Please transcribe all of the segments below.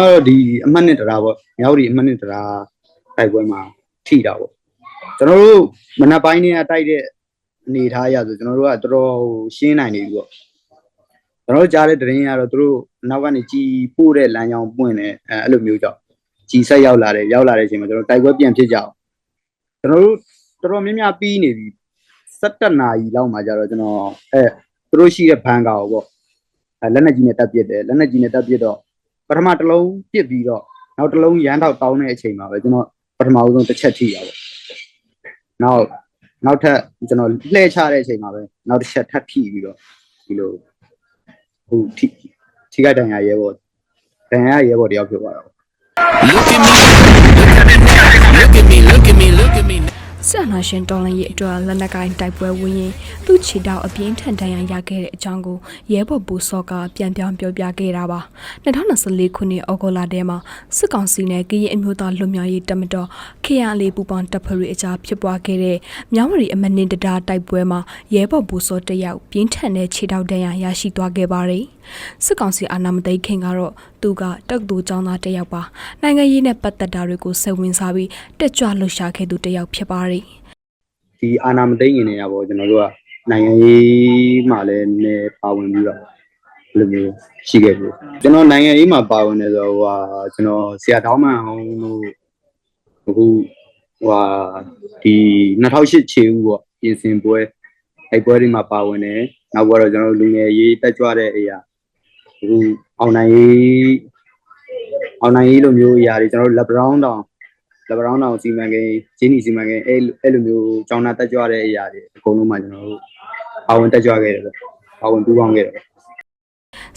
ကျွန်တော်တို့ဒီအမှတ်နှစ်တရားပေါ့မြောက်ဒီအမှတ်နှစ်တရားတိုက်ပွဲမှာထိတာပေါ့ကျွန်တော်တို့မနက်ပိုင်းနေတိုက်တဲ့အနေထားအရဆိုကျွန်တော်တို့ကတော်တော်ရှင်းနိုင်နေပြီပေါ့ကျွန်တော်တို့ကြားတဲ့သတင်းကတော့သူတို့နောက်ကနေကြီးပို့တဲ့လမ်းကြောင်းပွင့်တယ်အဲအဲ့လိုမျိုးကြောင့်ကြီးဆက်ရောက်လာတယ်ရောက်လာတဲ့အချိန်မှာကျွန်တော်တိုက်ပွဲပြန်ဖြစ်ကြအောင်ကျွန်တော်တို့တော်တော်များများပြီးနေပြီ17နာရီလောက်မှာကျတော့ကျွန်တော်အဲသူတို့ရှိတဲ့ဘန်ကာကိုပေါ့အဲလက်နက်ကြီးနဲ့တပ်ပစ်တယ်လက်နက်ကြီးနဲ့တပ်ပစ်တော့ ပထမတစ်လုံးပစ်ပြီးတော့နောက်တစ်လုံးရမ်းတော့တောင်းတဲ့အချိန်မှာပဲကျွန်တော်ပထမဦးဆုံးတစ်ချက်ထိတာပေါ့နောက်နောက်ထပ်ကျွန်တော်လှည့်ချတဲ့အချိန်မှာပဲနောက်တစ်ချက်ထပ်ထိပြီးတော့ဒီလိုဟိုထိထိခိုက်တန်ရာရဲပေါ့တန်ရာရဲပေါ့တယောက်ဖြစ်သွားတာပေါ့ နာရှင်တော်လန်ရဲ့အတွက်လက်နက်ကိုင်းတိုက်ပွဲဝင်ရင်သူ့ခြေတောက်အပြင်းထန်တန်ရာရခဲ့တဲ့အကြောင်းကိုရဲဘော်ဘူစော့ကပြန်ပြောင်းပြောပြခဲ့တာပါ2024ခုနှစ်ဩဂုတ်လထဲမှာစစ်ကောင်စီနဲ့ကရင်အမျိုးသားလွတ်မြောက်ရေးတပ်မတော် KNL ပူပေါင်းတပ်ဖွဲ့တွေအကြားဖြစ်ပွားခဲ့တဲ့မြောင်းဝရီအမနင်တတာတိုက်ပွဲမှာရဲဘော်ဘူစော့တယောက်ပြင်းထန်တဲ့ခြေတောက်တန်ရာရရှိသွားခဲ့ပါတယ် စစ်ကောင်စီအာဏာမသိမ်းခင်ကတော့သူကတက္ကသိုလ်ကျောင်းသားတယောက်ပါနိုင်ငံရေးနဲ့ပတ်သက်တာတွေကိုစိတ်ဝင်စားပြီးတက်ကြွလှုပ်ရှားခဲ့သူတယောက်ဖြစ်ပါတယ်ဒီအာနာမသိငင်နေရပေါ့ကျွန်တော်တို့ကနိုင်ငံရေးမှာလည်းနည်းပါဝင်ပြီးတော့ဘယ်လိုမျိုးရှိခဲ့ပြီကျွန်တော်နိုင်ငံရေးမှာပါဝင်နေဆိုတော့ဟိုဟာကျွန်တော်ဆရာတောင်းမှန်အောင်လို့အခုဟိုဟာဒီ2008ခြေဦးပေါ့ပြင်ဆင်ပွဲအဲ့ပွဲတွေမှာပါဝင်တယ်နောက်ကတော့ကျွန်တော်တို့လူငယ်ရေးတက်ကြွတဲ့အရာ အခုအောင်နိုင်ရေးအောင်နိုင်ရေးလိုမျိုးအရာတွေကျွန်တော်တို့လက်ဘရောင်းတောင်လက်ဘရောင်းတောင်စီမံကိန်းဂျင်းနီစီမံကိန်းအဲ့အဲ့လိုမျိုးကျောင်းသားတက်ကြွတဲ့အရာတွေအကုန်လုံးမှာကျွန်တော်တို့ပါဝင်တက်ကြွခဲ့တယ်ပေါ့ပါဝင်ပူးပေါင်းခဲ့တယ်ပေါ့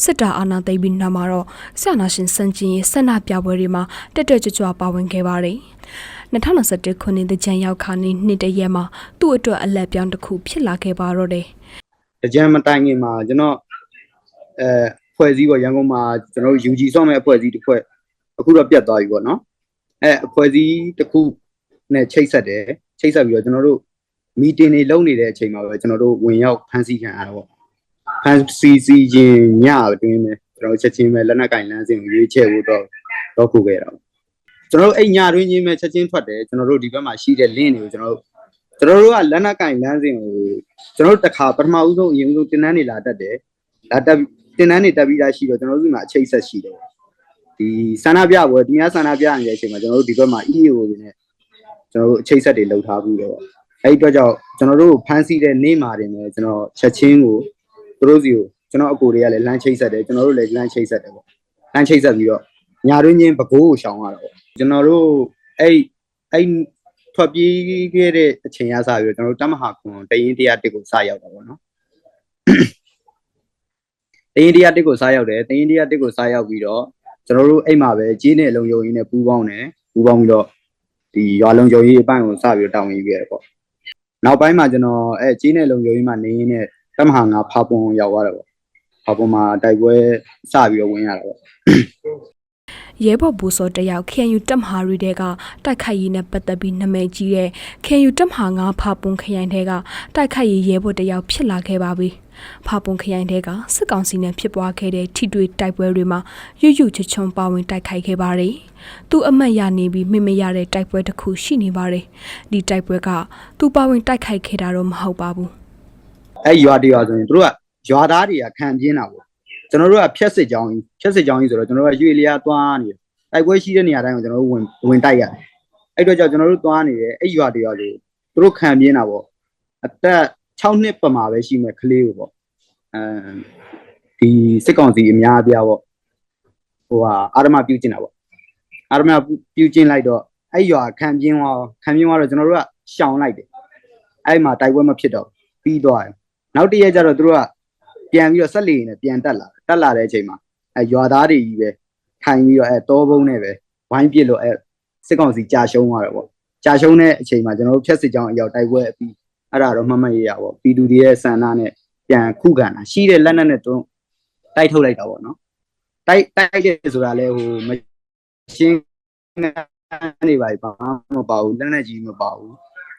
စစ်တာအာဏာသိမ်းပြီးနောက်မှာတော့ဆန္ဒရှင်စန့်ကျင်ရေးဆန္ဒပြပွဲတွေမှာတက်တက်ကြွကြွပါဝင်ခဲ့ပါတယ်။2021ခုနှစ်တကြံရောက်ခါနေနှစ်တရက်မှာသူ့အတွက်အလက်ပြောင်းတစ်ခုဖြစ်လာခဲ့ပါတော့တယ်တကြံမတိုင်ခင်မှာကျွန်တော်အဲ ဖွဲ့စည်းပေါ့ရန်ကုန်မှာကျွန်တော်တို့ UG ဆော့မဲ့အဖွဲ့အစည်းတစ်ဖွဲ့အခုတော့ပြတ်သွားပြီပေါ့နော်အဲအဖွဲ့အစည်းတစ်ခုနဲ့ချိတ်ဆက်တယ်ချိတ်ဆက်ပြီးတော့ကျွန်တော်တို့မီတင်တွေလုပ်နေတဲ့အချိန်မှာပဲကျွန်တော်တို့ဝင်ရောက်ဖန်ဆီးခံရတာပေါ့ဖန်ဆီးစီခြင်းညအတွင်းပဲကျွန်တော်တို့ချက်ချင်းပဲလက်နက်ကင်လမ်းစဉ်ကိုရွေးချယ်ဖို့တော့တော့ခုခဲ့တာပေါ့ကျွန်တော်တို့အဲ့ညတွင်းချင်းပဲချက်ချင်းထွက်တယ်ကျွန်တော်တို့ဒီဘက်မှာရှိတဲ့ link တွေကိုကျွန်တော်တို့ကျွန်တော်တို့ကလက်နက်ကင်လမ်းစဉ်ကိုကျွန်တော်တို့တစ်ခါပထမဦးဆုံးအရင်ဆုံးတင်တန်းနေလာတတ်တယ်လာတက် တင်တန်းနေတက်ပြီးသားရှိတော့ကျွန်တော်တို့ဒီမှာအချိတ်ဆက်ရှိတယ်ဒီဆန္ဒပြပွဲဒီများဆန္ဒပြနေတဲ့အချိန်မှာကျွန်တော်တို့ဒီဘက်မှာ EAO တွေနဲ့ကျွန်တော်တို့အချိတ်ဆက်တွေလုပ်ထားပြီးတော့အဲ့ဒီအတွက်ကြောင့်ကျွန်တော်တို့ဖမ်းဆီးတဲ့နေ့မှာတင်ပဲကျွန်တော်ချက်ချင်းကိုသူတို့စီကိုကျွန်တော်အကိုတွေကလည်းလမ်းချိတ်ဆက်တယ်ကျွန်တော်တို့လည်းလမ်းချိတ်ဆက်တယ်ပေါ့လမ်းချိတ်ဆက်ပြီးတော့ညာတွင်းချင်းပကိုးကိုရှောင်ရတာပေါ့ကျွန်တော်တို့အဲ့အဲ့ထွက်ပြေးခဲ့တဲ့အချိန်ရစပြီးတော့ကျွန်တော်တို့တမဟာခွန်တရင်တရားတစ်ကိုစရောက်တာပေါ့နော် တရင်တရားတစ်ကိုစားရောက်တယ်တရင်တရားတစ်ကိုစားရောက်ပြီးတော့ကျွန်တော်တို့အိမ်မှာပဲကြီးနဲ့လုံယုံရင်းနဲ့ပူးပေါင်းတယ်ပူးပေါင်းပြီးတော့ဒီရွာလုံယုံရေးအပိုင်းကိုစပြီးတော့တာဝန်ယူခဲ့တယ်ပေါ့နောက်ပိုင်းမှာကျွန်တော်အဲကြီးနဲ့လုံယုံရေးမှာနေရင်းနဲ့တမဟာငါဖာပွန်ရောက်သွားတယ်ပေါ့ဖာပွန်မှာတိုက်ပွဲစပြီးတော့ဝင်ရတာပေါ့။ ရဲဘော်ဘူစောတယောက် KNU တပ်မဟာရီတဲကတိုက်ခိုက်ရေးနဲ့ပတ်သက်ပြီးနာမည်ကြီးတဲ့ KNU တပ်မဟာငါဖာပွန်ခရိုင်တဲကတိုက်ခိုက်ရေးရဲဘော်တယောက်ဖြစ်လာခဲ့ပါပြီ။ဖာပွန်ခရိုင်တဲကစစ်ကောင်စီနဲ့ဖြစ်ပွားခဲ့တဲ့ထိတွေ့တိုက်ပွဲတွေမှာရွရွချွချွန်ပါဝင်တိုက်ခိုက်ခဲ့ပါတယ်။သူအမတ်ရနေပြီးမိမရတဲ့တိုက်ပွဲတစ်ခုရှိနေပါတယ်။ဒီတိုက်ပွဲကသူပါဝင်တိုက်ခိုက်ခဲ့တာတော့မဟုတ်ပါဘူး။အဲရွာတရွာဆိုရင်တို့ကရွာသားတွေကခံပြင်းတာပေါ့ ကျွန်တော်တို့ကဖြက်စစ်ကြောင်းကြီးဖြက်စစ်ကြောင်းကြီးဆိုတော့ကျွန်တော်တို့ကရွေလျားသွားနေတယ်တိုက်ပွဲရှိတဲ့နေရာတိုင်းကိုကျွန်တော်တို့ဝင်ဝင်တိုက်ရတယ်အဲ့တော့ကြောင့်ကျွန်တော်တို့သွားနေတယ်အဲ့ရွာတရွာဆိုသူတို့ခံပြင်းတာပေါ့အသက်6နှစ်ပမာပဲရှိမဲ့ကလေးကိုပေါ့အဲဒီစစ်ကောင်စီအများအပြားပေါ့ဟိုဟာအာရမပြုတ်ကျင်တာပေါ့အာရမပြုတ်ကျင်လိုက်တော့အဲ့ရွာခံပြင်းသွားခံပြင်းသွားတော့ကျွန်တော်တို့ကရှောင်လိုက်တယ်အဲ့မှာတိုက်ပွဲမဖြစ်တော့ပြီးသွားတယ်နောက်တစ်ရက်ကျတော့သူတို့ကပြန်ပြီးတော့ဆက်လီနဲ့ပြန်တက်လာ တယ်တက်လာတဲ့အချိန်မှာအဲရွာသားတွေကြီးပဲထိုင်ပြီးတော့အဲတောဘုံနဲ့ပဲဝိုင်းပစ်လို့အဲစစ်ကောင်စီကြာရှုံးသွားတယ်ပေါ့ကြာရှုံးတဲ့အချိန်မှာကျွန်တော်တို့ဖြတ်စစ်ကြောင်းအရောက်တိုက်ပွဲအပြီးအဲ့ဒါတော့မှတ်မှတ်ရရပေါ့ပြည်သူတွေရဲ့ဆန္ဒနဲ့ပြန်ခုခံတာရှိတဲ့လက်နက်နဲ့တွန်းတိုက်ထုတ်လိုက်တာပေါ့နော်တိုက်တိုက်တယ်ဆိုတာလဲဟိုမရှင်းနေပါဘူးဘာမှမပါဘူးလက်နက်ကြီးမပါဘူး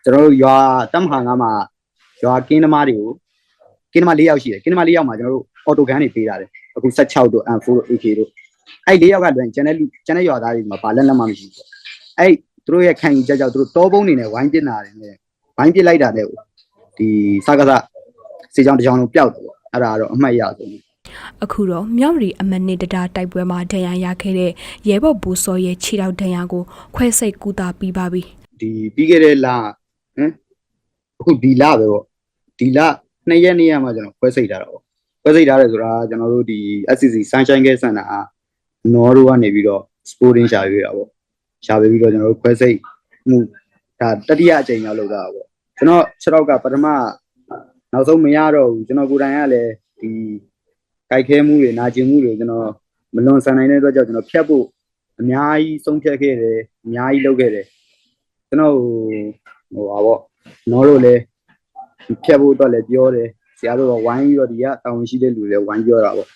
ကျွန်တော်တို့ရွာတမဟာငါမှာရွာကင်းသမားတွေကိုကင်းနမ၄ယောက်ရှိတယ်ကင်းနမ၄ယောက်မှာကျွန်တော်တို့ အော်တိုဂန်တွေပေးတာတယ်အခု16တို့ M4 တို့ AK တို့အဲ့လေးယောက်ကလွင်ကျန်တဲ့လူကျန်တဲ့ရွာသားတွေမှာဘာလက်လက်မှမရှိဘူးပေါ့အဲ့သူတို့ရဲ့ခံယူချက်ကြောင့်သူတို့တောပုံးနေနဲ့ဝိုင်းပစ်နာတယ်နဲ့ဝိုင်းပစ်လိုက်တာတဲ့ဒီစကားစစေချောင်းတစ်ချောင်းလုံးပျောက်တယ်ပေါ့အဲ့ဒါကတော့အမှတ်ရဆုံးအခုတော့မြောက်ရီအမနစ်တတာတိုက်ပွဲမှာဒဏ်ရာရခဲ့တဲ့ရဲဘော်ဘူစောရဲ့ခြေထောက်ဒဏ်ရာကိုခွဲစိတ်ကူတာပြီးပါပြီဒီပြီးခဲ့တဲ့လဟမ်အခုဒီလပဲပေါ့ဒီလနှစ်ရက်နေ့ရမှကျွန်တော်ခွဲစိတ်ထားတာ ပေါ့ခွဲစိတ်ထားတယ်ဆိုတာကျွန်တော်တို့ဒီ SCC Sunshine Care Center အားနော်တို့ကနေပြီးတော့ sporting ရှာရွေးတာပေါ့ရှာပေးပြီးတော့ကျွန်တော်တို့ခွဲစိတ်မှုဒါတတိယအကြိမ်ရောက်လောက်တာပေါ့ကျွန်တော်6တော့ကပထမနောက်ဆုံးမရတော့ဘူးကျွန်တော်ကိုယ်တိုင်ကလည်းဒီကြိုက်ခဲမှုတွေနာကျင်မှုတွေကျွန်တော်မလွန်ဆန်နိုင်တဲ့အတွက်ကြောင့်ကျွန်တော်ဖြတ်ဖို့အများကြီးဆုံးဖြတ်ခဲ့တယ်အများကြီးလုပ်ခဲ့တယ်ကျွန်တော်ဟိုဟာပေါ့နော်တို့လည်းဖြတ်ဖို့အတွက်လည်းပြောတယ်ဆ ရာတို့ကဝိုင်းပြီးတော့ဒီကတောင်းရှိတဲ့လူတွေလည်းဝိုင်းပြောတာပေါ့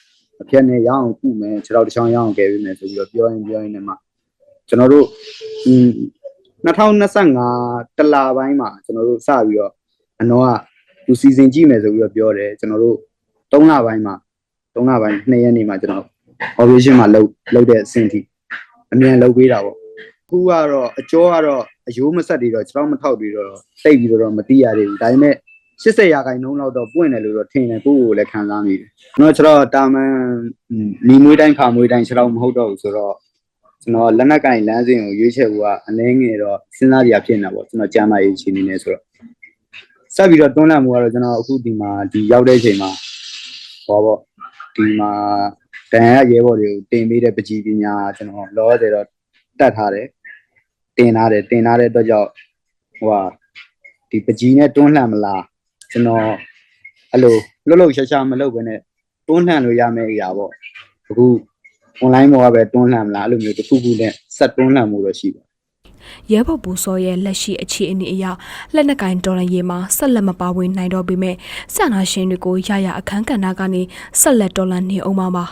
အဖြတ်နဲ့ရအောင်ကုမယ်ခြေထောက်တစ်ချောင်းရအောင်ကယ်ပေးမယ်ဆိုပြီးတော့ပြောရင်ပြောရင်လည်းမှကျွန်တော်တို့อืม2025တလပိုင်းမှာကျွန်တော်တို့စပြီးတော့အနော်ကသူစီစဉ်ကြည့်မယ်ဆိုပြီးတော့ပြောတယ်ကျွန်တော်တို့3လပိုင်းမှာ3လပိုင်း2ရက်နေ့မှာကျွန်တော် operation မှာလုပ်လုပ်တဲ့အဆင့်ထိအမြန်လုပ်ပေးတာပေါ့ခုကတော့အကျော်ကတော့အယိုးမဆက်တွေတော့ကျွန်တော်မထောက်တွေတော့တိတ်ပြီးတော့မသိရသေးဘူးဒါပေမဲ့ 80ရာခိုင်နှုန်းလောက်တော့ပွင့်တယ်လို့တော့ထင်တယ်ကိုယ့်ကိုယ်လည်းခံစားမိတယ်ကျွန်တော်ကျွန်တော်တာမန်လီမွေးတိုင်းခါမွေးတိုင်းကျွန်တော်မဟုတ်တော့ဘူးဆိုတော့ကျွန်တော်လက်နက်ကင်လမ်းစဉ်ကိုရွေးချယ်ဖို့ကအနည်းငယ်တော့စဉ်းစားကြရဖြစ်နေတာပေါ့ကျွန်တော်ကြာမရေးချင်နေနေဆိုတော့ဆက်ပြီးတော့တွန်းလှန်မှုကတော့ကျွန်တော်အခုဒီမှာဒီရောက်တဲ့အချိန်မှာဟောပေါ့ဒီမှာတန်ရရဲဘော်တွေကိုတင်ပေးတဲ့ပကြီးပညာကျွန်တော်လောဆယ်တော့တတ်ထားတယ်တင်ထားတယ်တင်ထားတဲ့အတွက်ကြောင့်ဟိုဟာဒီပကြီးနဲ့တွန်းလှန်မလား ကျွန်တော်အဲ့လိုလှုပ်လှုပ်ရှားရှားမလုပ်ဘဲနဲ့တွန်းလှန်လို့ရမယ့်အရာပေါ့အခု online ပေါ်ကပဲတွန်းလှန်မလားအဲ့လိုမျိုးတစ်ခုခုနဲ့ဆက်တွန်းလှန်မှုတော့ရှိပါရဲဘော်ဘူစောရဲ့လက်ရှိအခြေအနေအရလက်နက်ကင်တော်လန်ရေးမှာဆက်လက်မပါဝင်နိုင်တော့ပေမဲ့ဆန္ဒရှင်တွေကိုရရအခန်းကဏ္ဍကနေဆက်လက်တော်လန်နေအောင်ပါပါ